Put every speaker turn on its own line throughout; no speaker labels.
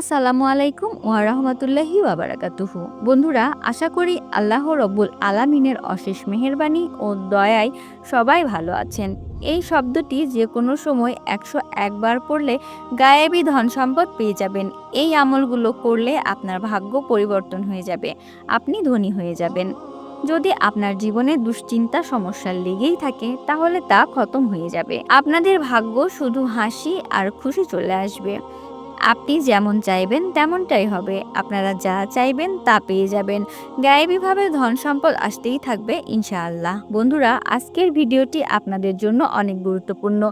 আসসালামু আলাইকুম ওয়া রাহমাতুল্লাহি ওয়া বারাকাতুহু বন্ধুরা, আশা করি আল্লাহ রব্বুল আলামিনের অশেষ মেহেরবানি ও দয়ায় সবাই ভালো আছেন। এই শব্দটি যে কোনো সময় একশো একবার পড়লে গায়েবী ধন সম্পদ পেয়ে যাবেন। এই আমলগুলো করলে আপনার ভাগ্য পরিবর্তন হয়ে যাবে, আপনি ধনী হয়ে যাবেন। যদি আপনার জীবনে দুশ্চিন্তা, সমস্যা লেগেই থাকে, তাহলে তা খতম হয়ে যাবে। আপনাদের ভাগ্য শুধু হাসি আর খুশি চলে আসবে। আপনি যেমন চাইবেন তেমনটাই হবে। আপনারা যা চাইবেন তা পেয়ে যাবেন। গায়েবীভাবে ধন সম্পদ আসতেই থাকবে, ইনশাআল্লাহ। বন্ধুরা, আজকের ভিডিওটি আপনাদের জন্য অনেক গুরুত্বপূর্ণ।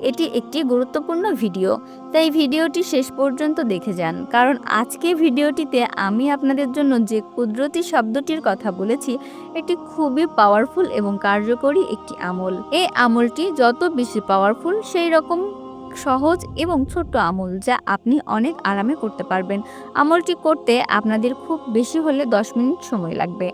এটি একটি গুরুত্বপূর্ণ ভিডিও, তাই ভিডিওটি শেষ পর্যন্ত দেখে যান। কারণ আজকে ভিডিওটিতে আমি আপনাদের জন্য যে কুদরতি শব্দটির কথা বলেছি, এটি খুবই পাওয়ারফুল এবং কার্যকরী একটি আমল। এই আমলটি যত বেশি পাওয়ারফুল সেই রকম সহজ এবং ছোট্ট আমল যা আপনি অনেক আরামে করতে পারবেন। আমলটি করতে আপনাদের খুব বেশি হলে 10 মিনিট সময় লাগবে।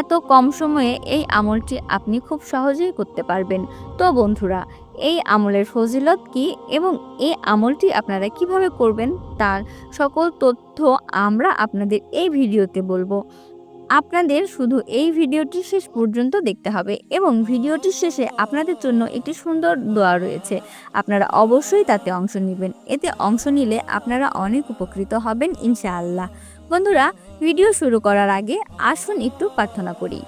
এত কম সময়ে এই আমলটি আপনি খুব সহজেই করতে পারবেন। তো বন্ধুরা, এই আমলের ফজিলত কি এবং এই আমলটি আপনারা কীভাবে করবেন তার সকল তথ্য আমরা আপনাদের এই ভিডিওতে বলব। আপনাদের শুধু এই ভিডিওটি শেষ পর্যন্ত দেখতে হবে এবং ভিডিওটির শেষে আপনাদের জন্য একটি সুন্দর দোয়া রয়েছে। আপনারা অবশ্যই তাতে অংশ নেবেন। এতে অংশ নিলে আপনারা অনেক উপকৃত হবেন ইনশাআল্লাহ। বন্ধুরা, ভিডিও শুরু করার আগে আসুন একটু প্রার্থনা করি।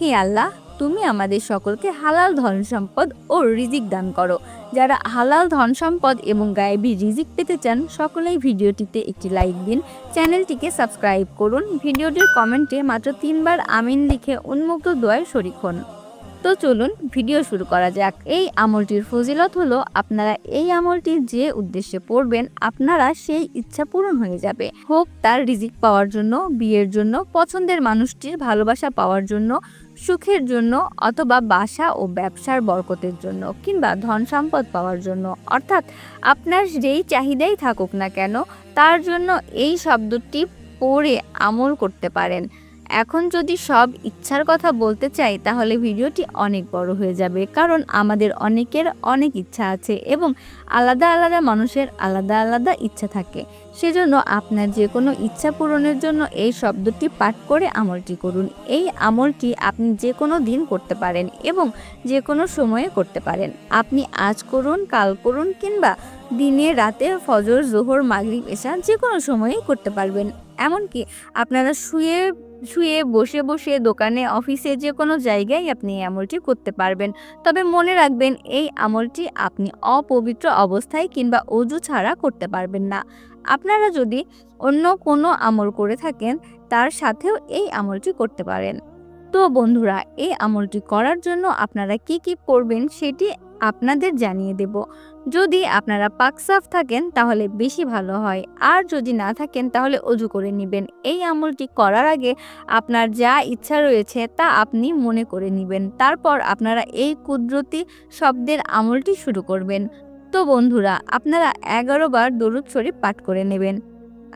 হে আল্লাহ তুমি আমাদের সকলকে হালাল ধন সম্পদ ও রিজিক দান করো। যারা হালাল ধন সম্পদ এবং গায়েবী রিজিক পেতে চান, সকলেই ভিডিওটিতে একটি লাইক দিন। চ্যানেলটিকে সাবস্ক্রাইব করুন। ভিডিওটির কমেন্টে মাত্র তিনবার আমিন লিখে উন্মুক্ত দোয়ায় শরিক হন। তো চলুন ভিডিও শুরু করা যাক। এই আমলটির ফজিলত হলো, আপনারা এই আমলটি যে উদ্দেশ্যে পড়বেন, আপনারা সেই ইচ্ছা পূরণ হয়ে যাবে। হোক তার রিজিক পাওয়ার জন্য, বিয়ের জন্য, পছন্দের মানুষটির ভালোবাসা পাওয়ার জন্য, সুখের জন্য, অথবা বাসা ও ব্যবসার বরকতের জন্য, কিংবা ধন সম্পদ পাওয়ার জন্য। অর্থাৎ আপনার যেই চাহিদাই থাকুক না কেন, তার জন্য এই শব্দটি পড়ে আমল করতে পারেন। এখন যদি সব ইচ্ছার কথা বলতে চাই, তাহলে ভিডিওটি অনেক বড় হয়ে যাবে। কারণ আমাদের অনেকের অনেক ইচ্ছা আছে এবং আলাদা আলাদা মানুষের আলাদা আলাদা ইচ্ছা থাকে। সেজন্য আপনার যে কোনো ইচ্ছা পূরণের জন্য এই শব্দটি পাঠ করে আমলটি করুন। এই আমলটি আপনি যে কোনো দিন করতে পারেন এবং যে কোনো সময়ে করতে পারেন। আপনি আজ করুন, কাল করুন কিংবা দিনে, রাতে, ফজর, জোহর, মাগরিব এসা যে কোনো সময়েই করতে পারবেন। এমনকি আপনারা শুয়ে শুয়ে বসে বসে দোকানে, অফিসে যে কোনো জায়গায় আপনি এই আমলটি করতে পারবেন। তবে মনে রাখবেন, এই আমলটি আপনি অপবিত্র অবস্থায় কিংবা অজু ছাড়া করতে পারবেন না। আপনারা যদি অন্য কোনো আমল করে থাকেন, তার সাথেও এই আমলটি করতে পারেন। তো বন্ধুরা, এই আমলটি করার জন্য আপনারা কি কি করবেন সেটি আপনাদের জানিয়ে দেব। যদি আপনারা পাকসাফ থাকেন, তাহলে বেশি ভালো হয়। আর যদি না থাকেন, তাহলে অজু করে নেবেন। এই আমলটি করার আগে আপনার যা ইচ্ছা রয়েছে, তা আপনি মনে করে নেবেন। তারপর আপনারা এই কুদরতি শব্দের আমলটি শুরু করবেন। তো বন্ধুরা, আপনারা এগারো বার দরুদ শরীফ পাঠ করে নেবেন।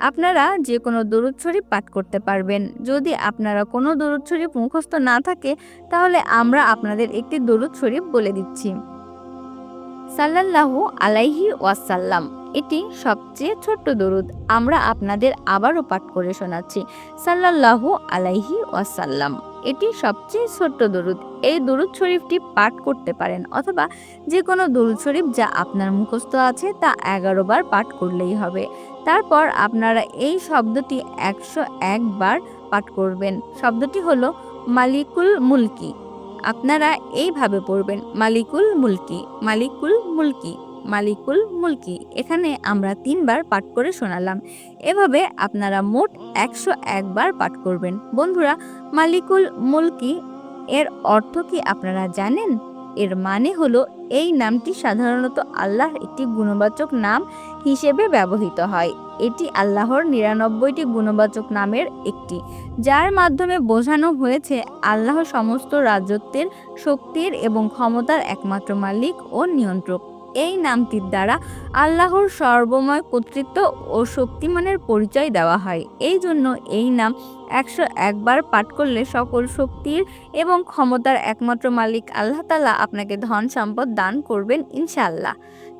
আপনারা যে কোনো দরুদ শরীফ পাঠ করতে পারবেন। যদি আপনারা কোনো দরুদ শরীফ মুখস্থ না থাকে, তাহলে আমরা আপনাদের একটি দরুদ শরীফ বলে দিচ্ছি। সাল্লাল্লাহু আলাইহি ওয়াসাল্লাম, এটি সবচেয়ে ছোট্ট দরুদ। আমরা আপনাদের আবারও পাঠ করে শোনাচ্ছি। সাল্লাল্লাহু আলাইহি ওয়াসাল্লাম, এটি সবচেয়ে ছোট্ট দরুদ। এই দরুদ শরীফটি পাঠ করতে পারেন অথবা যে কোনো দরুদ শরীফ যা আপনার মুখস্থ আছে তা এগারো বার পাঠ করলেই হবে। তারপর আপনারা এই শব্দটি একশো একবার পাঠ করবেন। শব্দটি হলো মালিকুল মুলকি। আপনারা এইভাবে পড়বেন, মালিকুল মুলকি মালিকুল মুলকি মালিকুল মুলকি। এখানে আমরা তিনবার পাঠ করে শোনালাম। এভাবে আপনারা মোট একশো একবার পাঠ করবেন। বন্ধুরা, মালিকুল মুলকি এর অর্থ কি আপনারা জানেন? এর মানে হলো, এই নামটি সাধারণত আল্লাহর একটি গুণবাচক নাম হিসেবে ব্যবহৃত হয়। এটি আল্লাহর নিরানব্বইটি গুণবাচক নামের একটি, যার মাধ্যমে বোঝানো হয়েছে আল্লাহ সমস্ত রাজত্বের, শক্তির এবং ক্ষমতার একমাত্র মালিক ও নিয়ন্ত্রক। এই নামটির দ্বারা আল্লাহর সর্বময় কর্তৃত্ব ও শক্তিমানের পরিচয় দেওয়া হয়। এই জন্য এই নাম একশো একবার পাঠ করলে সকল শক্তির এবং ক্ষমতার একমাত্র মালিক আল্লাহ তালা আপনাকে ধন সম্পদ দান করবেন ইনশাআল্লাহ।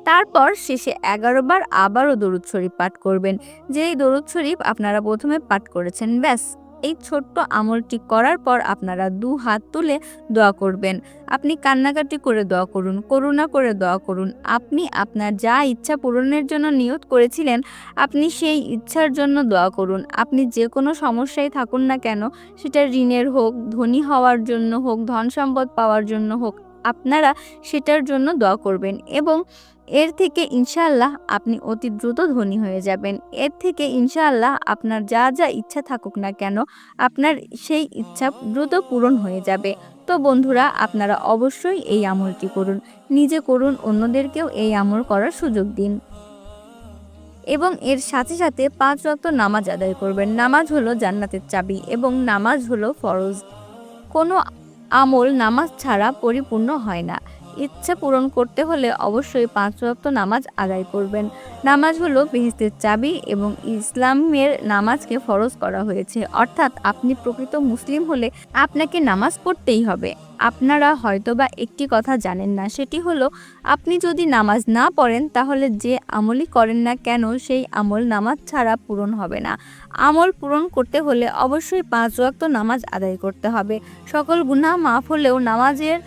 তারপর শেষে এগারো বার আবারও দরুদ শরীফ পাঠ করবেন। যেই দরুদ শরীফ আপনারা প্রথমে পাঠ করেছেন, ব্যাস। এই ছোট্ট আমলটি করার পর আপনারা দু হাত তুলে দোয়া করবেন। আপনি কান্নাকাটি করে দোয়া করুন, করুণা করে দোয়া করুন। আপনি আপনার যা ইচ্ছা পূরণের জন্য নিয়ত করেছিলেন, আপনি সেই ইচ্ছার জন্য দোয়া করুন। আপনি যে কোনো সমস্যায় থাকুন না কেন, সেটা ঋণের হোক, ধনী হওয়ার জন্য হোক, ধন সম্পদ পাওয়ার জন্য হোক আপনারা সেটার জন্য দোয়া করবেন এবং এর থেকে ইনশাআল্লাহ আপনি অতি দ্রুত ধনী হয়ে যাবেন। এর থেকে ইনশাআল্লাহ আপনার যা যা ইচ্ছা থাকুক না কেন, আপনার সেই ইচ্ছা দ্রুত পূরণ হয়ে যাবে। তো বন্ধুরা, আপনারা অবশ্যই এই আমলটি করুন। নিজে করুন, অন্যদেরকেও এই আমল করার সুযোগ দিন। এবং এর সাথে সাথে পাঁচ রক্ত নামাজ আদায় করবেন। নামাজ হলো জান্নাতের চাবি এবং নামাজ হলো ফরজ। কোনো আমল নামাজ ছাড়া পরিপূর্ণ হয় না। ইচ্ছা পূরণ করতে হলে অবশ্যই পাঁচ ওয়াক্ত নামাজ আদায় করবেন। নামাজ হলো বেহেস্তের চাবি এবং ইসলামের নামাজকে ফরজ করা হয়েছে। অর্থাৎ আপনি প্রকৃত মুসলিম হলে আপনাকে নামাজ পড়তেই হবে। আপনারা হয়তোবা একটি কথা জানেন না, সেটি হলো আপনি যদি নামাজ না পড়েন তাহলে যে আমলই করেন না কেন সেই আমল নামাজ ছাড়া পূরণ হবে না। আমল পূরণ করতে হলে অবশ্যই পাঁচ ওয়াক্ত নামাজ আদায় করতে হবে। সকল গুনাহ মাফ হলেও নামাজের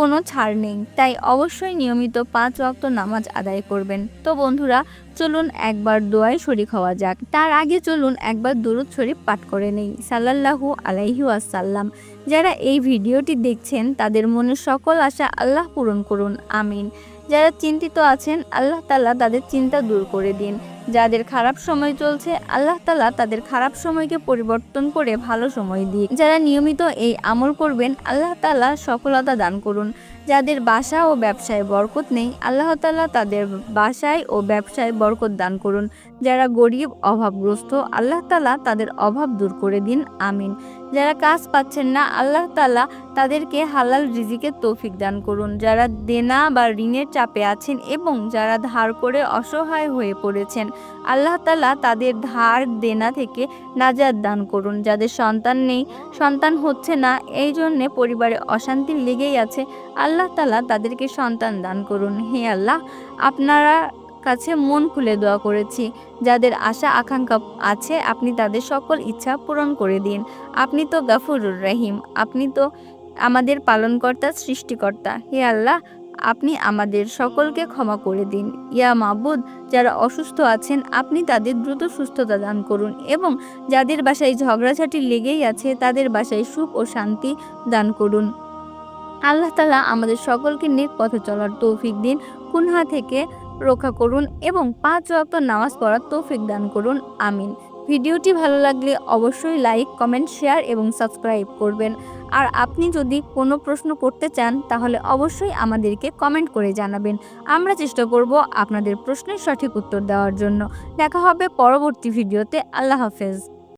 কোনো ছাড় নেই, তাই অবশ্যই নিয়মিত পাঁচ ওয়াক্ত নামাজ আদায় করবেন। তো বন্ধুরা, চলুন একবার দোয়ায় শরিক হওয়া যাক। তার আগে চলুন একবার দুরুদ শরীফ পাঠ করে নেই। সাল্লাল্লাহু আলাইহি ওয়াসাল্লাম। যারা এই ভিডিওটি দেখছেন, তাদের মনের সকল আশা আল্লাহ পূরণ করুন। আমিন। যারা চিন্তিত আছেন, আল্লাহ তালা তাদের চিন্তা দূর করে দিন। যাদের খারাপ সময় চলছে, আল্লাহ তালা তাদের খারাপ সময়কে পরিবর্তন করে ভালো সময় দিয়ে যারা নিয়মিত এই আমল করবেন, আল্লাহ তালা সফলতা দান করুন। যাদের বাসা ও ব্যবসায় বরকত নেই, আল্লাহ তালা তাদের বাসায় ও ব্যবসায় বরকত দান করুন। যারা গরিব, অভাবগ্রস্ত, আল্লাহ তালা তাদের অভাব দূর করে দিন, আমিন। যারা কাজ পাচ্ছেন না, আল্লাহ তালা তাদেরকে হালাল রিজিকের তৌফিক দান করুন। যারা দেনা বা ঋণের চাপে আছেন এবং যারা ধার করে অসহায় হয়ে পড়েছেন, আল্লাহ তালা তাদের ধার, দেনা থেকে নাজাদ দান করুন। যাদের সন্তান নেই, সন্তান হচ্ছে না, এই জন্যে পরিবারে অশান্তি লেগেই আছে, আল্লাহ তালা তাদেরকে সন্তান দান করুন। হে আল্লাহ, আপনারা কাছে মন খুলে দোয়া করেছি। যাদের আশা, আকাঙ্ক্ষা আছে, আপনি তাদের সকল ইচ্ছা পূরণ করে দিন। আপনি তো গাফুরুর রহিম। আপনি তো আমাদের পালনকর্তা, সৃষ্টিকর্তা। হে আল্লাহ, আপনি আমাদের সকলকে ক্ষমা করে দিন। ইয়া মাবুদ, যারা অসুস্থ আছেন, আপনি তাদের দ্রুত সুস্থতা দান করুন এবং যাদের বাসায় ঝগড়াঝাটি লেগেই আছে, তাদের বাসায় সুখ ও শান্তি দান করুন। আল্লাহ তালা আমাদের সকলকে নেক পথে চলার তৌফিক দিন। কুনহা থেকে রক্ষা করুন এবং পাঁচ ওয়াক্ত নামাজ পড়ার তৌফিক দান করুন। আমিন। ভিডিওটি ভালো লাগলে অবশ্যই লাইক, কমেন্ট, শেয়ার এবং সাবস্ক্রাইব করবেন। আর আপনি যদি কোনো প্রশ্ন করতে চান, তাহলে অবশ্যই আমাদেরকে কমেন্ট করে জানাবেন। আমরা চেষ্টা করব আপনাদের প্রশ্নের সঠিক উত্তর দেওয়ার জন্য। দেখা হবে পরবর্তী ভিডিওতে। আল্লাহ হাফেজ।